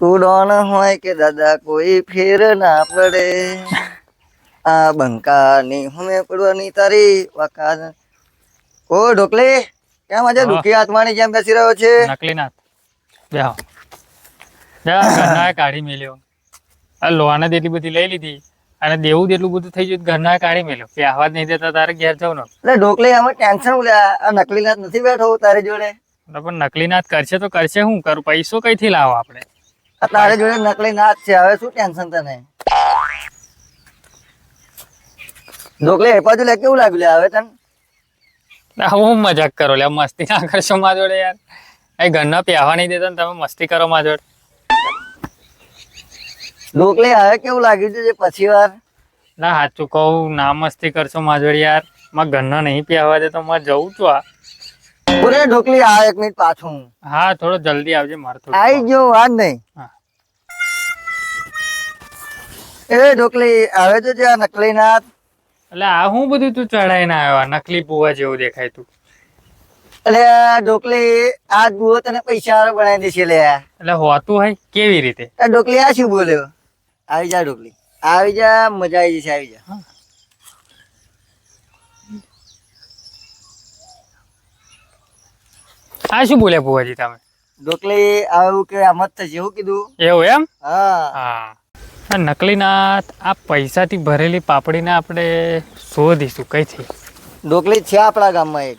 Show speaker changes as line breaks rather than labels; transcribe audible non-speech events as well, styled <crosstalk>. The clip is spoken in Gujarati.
તું ડોન હોય કે દાદા કોઈ ફેર ના પડે. <laughs> આ બંકાની હુમે પડવાની તારી વકાત ઓ ઢોકલી કેમ આજે દુખી આત્માની જેમ બેસી રહ્યો છે?
નકલી નાથ બેહો ઘરના કાઢી મેલ્યો. આ લોહાને એટલી બધી લઈ લીધી અને દેવું જેટલું એટલું બધું થઈ ગયું ઘરના કાઢી મેલ્યો. કે આવા જ નહીં દેતા તારે ઘેર જવું
એટલે ઢોકલી અમે ટેન્શન આ નકલી નાથ નથી બેઠો તારી જોડે?
પણ નકલી નાથ કરશે તો કરશે શું કરું? પૈસો કઈથી લાવો આપણે?
આ તારી જોડે નકલી નાચ છે હવે શું ટેન્શન તને? ઢોકલી એ બાજુ લે કેવું લાગ્યું લે હવે તને?
હું મજાક કરો લે મસ્તી ના કરશો મા જોડે યાર. એ ઘરના પ્યાવા નહીં દેતા ને તમે મસ્તી કરો મા જોડે.
ઢોકલી હવે કેવું લાગ્યું છે જે પછી વાર?
ના સાચું કહું ના મસ્તી કરશો મા જોડે યાર. માં ઘરના નહીં પ્યાવા દે તો મારે જવું છું આ.
પૂરે ઢોકલી આ એક મિનિટ પાછું.
હા થોડો જલ્દી આવજે મારે
આવી ગયો વાત નહીં.
હા.
એ ઢોકલી આવે તો જ્યાં નકલી નાથ
એટલે આ હું બધું તું ચડાઈને આવ્યો? નકલી બુવા જેવું દેખાય તું.
એટલે ઢોકલી આ બુવો તને પૈસા વાળો બનાવી દેશે લે.
એટલે હોતું હોય કેવી રીતે?
ઢોકલી આ શું બોલ્યો? આવી જા ઢોકલી આવી જા મજા આવી જશે આવી જા.
આ શું બોલ્યા બુવાજી તમે?
ઢોકલી આવું કે આમ જ થશે એવું કીધું.
એવું એમ?
હા.
હા. આ નકલીનાથ આ પૈસાથી ભરેલી પાપડીને આપણે શોધીશું કઈથી?
ઢોકલી છે આપણા ગામમાં એક.